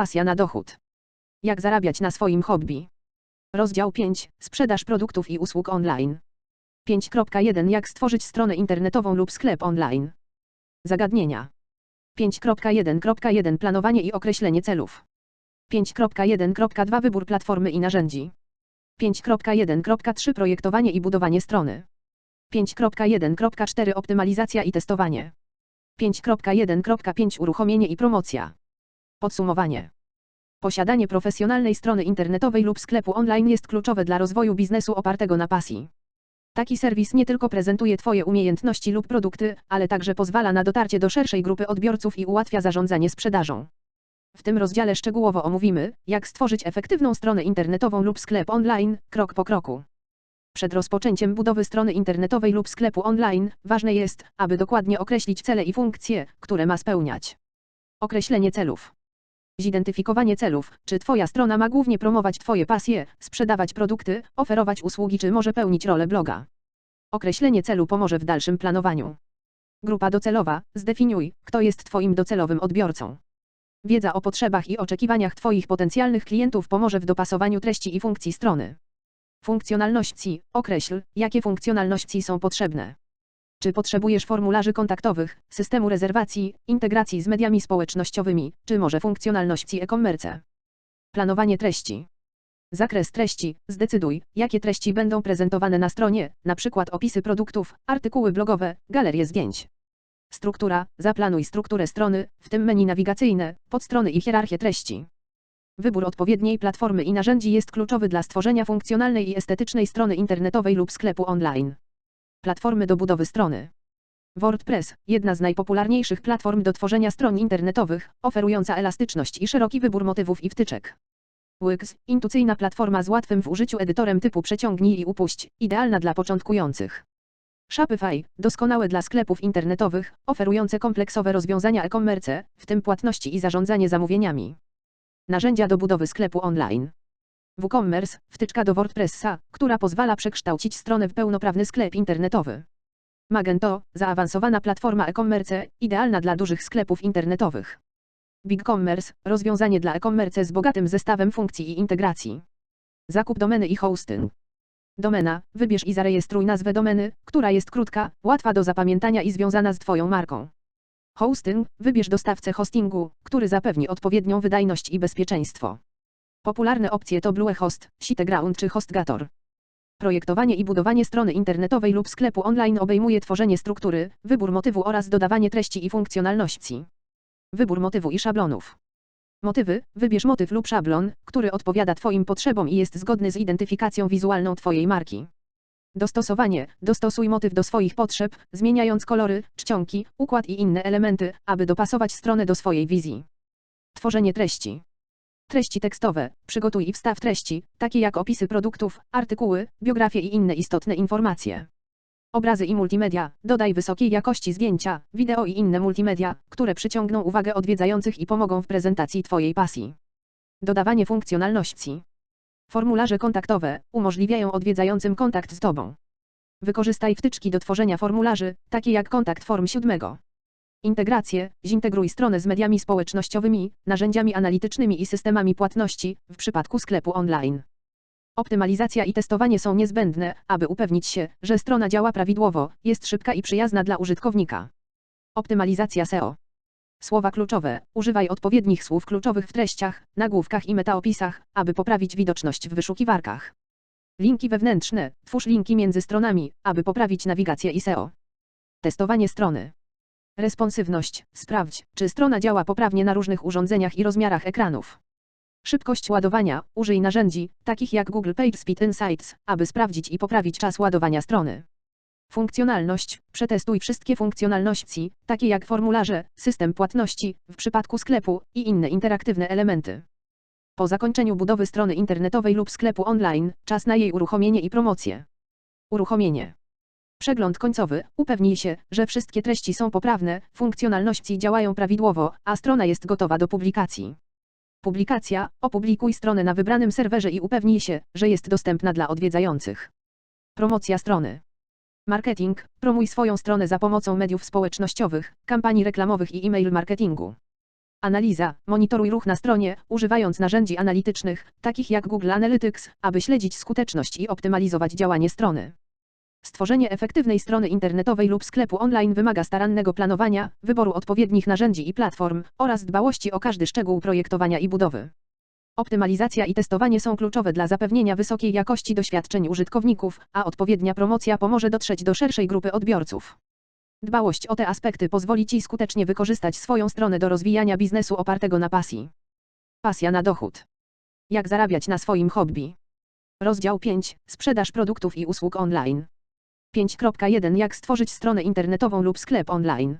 pasja na dochód. Jak zarabiać na swoim hobby? Rozdział 5. Sprzedaż produktów i usług online. 5.1 Jak stworzyć stronę internetową lub sklep online. Zagadnienia. 5.1.1 Planowanie i określenie celów. 5.1.2 Wybór platformy i narzędzi. 5.1.3 Projektowanie i budowanie strony. 5.1.4 Optymalizacja i testowanie. 5.1.5 Uruchomienie i promocja. Podsumowanie. Posiadanie profesjonalnej strony internetowej lub sklepu online jest kluczowe dla rozwoju biznesu opartego na pasji. Taki serwis nie tylko prezentuje Twoje umiejętności lub produkty, ale także pozwala na dotarcie do szerszej grupy odbiorców i ułatwia zarządzanie sprzedażą. W tym rozdziale szczegółowo omówimy, jak stworzyć efektywną stronę internetową lub sklep online, krok po kroku. Przed rozpoczęciem budowy strony internetowej lub sklepu online, ważne jest, aby dokładnie określić cele i funkcje, które ma spełniać. Określenie celów. Zidentyfikowanie celów, czy Twoja strona ma głównie promować Twoje pasje, sprzedawać produkty, oferować usługi, czy może pełnić rolę bloga. Określenie celu pomoże w dalszym planowaniu. Grupa docelowa, zdefiniuj, kto jest Twoim docelowym odbiorcą. Wiedza o potrzebach i oczekiwaniach Twoich potencjalnych klientów pomoże w dopasowaniu treści i funkcji strony. Funkcjonalności, określ, jakie funkcjonalności są potrzebne. Czy potrzebujesz formularzy kontaktowych, systemu rezerwacji, integracji z mediami społecznościowymi, czy może funkcjonalności e-commerce? Planowanie treści. Zakres treści. Zdecyduj, jakie treści będą prezentowane na stronie, np. opisy produktów, artykuły blogowe, galerie zdjęć. Struktura. Zaplanuj strukturę strony, w tym menu nawigacyjne, podstrony i hierarchię treści. Wybór odpowiedniej platformy i narzędzi jest kluczowy dla stworzenia funkcjonalnej i estetycznej strony internetowej lub sklepu online. Platformy do budowy strony. WordPress, jedna z najpopularniejszych platform do tworzenia stron internetowych, oferująca elastyczność i szeroki wybór motywów i wtyczek. Wix, intuicyjna platforma z łatwym w użyciu edytorem typu przeciągnij i upuść, idealna dla początkujących. Shopify, doskonałe dla sklepów internetowych, oferujące kompleksowe rozwiązania e-commerce, w tym płatności i zarządzanie zamówieniami. Narzędzia do budowy sklepu online. WooCommerce, wtyczka do WordPressa, która pozwala przekształcić stronę w pełnoprawny sklep internetowy. Magento, zaawansowana platforma e-commerce, idealna dla dużych sklepów internetowych. BigCommerce, rozwiązanie dla e-commerce z bogatym zestawem funkcji i integracji. Zakup domeny i hosting. Domena, wybierz i zarejestruj nazwę domeny, która jest krótka, łatwa do zapamiętania i związana z Twoją marką. Hosting, wybierz dostawcę hostingu, który zapewni odpowiednią wydajność i bezpieczeństwo. Popularne opcje to Bluehost, SiteGround czy HostGator. Projektowanie i budowanie strony internetowej lub sklepu online obejmuje tworzenie struktury, wybór motywu oraz dodawanie treści i funkcjonalności. Wybór motywu i szablonów. Motywy, wybierz motyw lub szablon, który odpowiada Twoim potrzebom i jest zgodny z identyfikacją wizualną Twojej marki. Dostosowanie, dostosuj motyw do swoich potrzeb, zmieniając kolory, czcionki, układ i inne elementy, aby dopasować stronę do swojej wizji. Tworzenie treści. Treści tekstowe. Przygotuj i wstaw treści, takie jak opisy produktów, artykuły, biografie i inne istotne informacje. Obrazy i multimedia. Dodaj wysokiej jakości zdjęcia, wideo i inne multimedia, które przyciągną uwagę odwiedzających i pomogą w prezentacji Twojej pasji. Dodawanie funkcjonalności. Formularze kontaktowe umożliwiają odwiedzającym kontakt z Tobą. Wykorzystaj wtyczki do tworzenia formularzy, takie jak kontakt form 7. Integracje. Zintegruj stronę z mediami społecznościowymi, narzędziami analitycznymi i systemami płatności, w przypadku sklepu online. Optymalizacja i testowanie są niezbędne, aby upewnić się, że strona działa prawidłowo, jest szybka i przyjazna dla użytkownika. Optymalizacja SEO. Słowa kluczowe. Używaj odpowiednich słów kluczowych w treściach, nagłówkach i metaopisach, aby poprawić widoczność w wyszukiwarkach. Linki wewnętrzne. Twórz linki między stronami, aby poprawić nawigację i SEO. Testowanie strony. Responsywność. Sprawdź, czy strona działa poprawnie na różnych urządzeniach i rozmiarach ekranów. Szybkość ładowania. Użyj narzędzi, takich jak Google PageSpeed Insights, aby sprawdzić i poprawić czas ładowania strony. Funkcjonalność. Przetestuj wszystkie funkcjonalności, takie jak formularze, system płatności, w przypadku sklepu i inne interaktywne elementy. Po zakończeniu budowy strony internetowej lub sklepu online, czas na jej uruchomienie i promocję. Uruchomienie. Przegląd końcowy. Upewnij się, że wszystkie treści są poprawne, funkcjonalności działają prawidłowo, a strona jest gotowa do publikacji. Publikacja. Opublikuj stronę na wybranym serwerze i upewnij się, że jest dostępna dla odwiedzających. Promocja strony. Marketing. Promuj swoją stronę za pomocą mediów społecznościowych, kampanii reklamowych i e-mail marketingu. Analiza. Monitoruj ruch na stronie, używając narzędzi analitycznych, takich jak Google Analytics, aby śledzić skuteczność i optymalizować działanie strony. Stworzenie efektywnej strony internetowej lub sklepu online wymaga starannego planowania, wyboru odpowiednich narzędzi i platform oraz dbałości o każdy szczegół projektowania i budowy. Optymalizacja i testowanie są kluczowe dla zapewnienia wysokiej jakości doświadczeń użytkowników, a odpowiednia promocja pomoże dotrzeć do szerszej grupy odbiorców. Dbałość o te aspekty pozwoli Ci skutecznie wykorzystać swoją stronę do rozwijania biznesu opartego na pasji. Pasja na dochód. Jak zarabiać na swoim hobby? Rozdział 5. Sprzedaż produktów i usług online. 5.1 Jak stworzyć stronę internetową lub sklep online.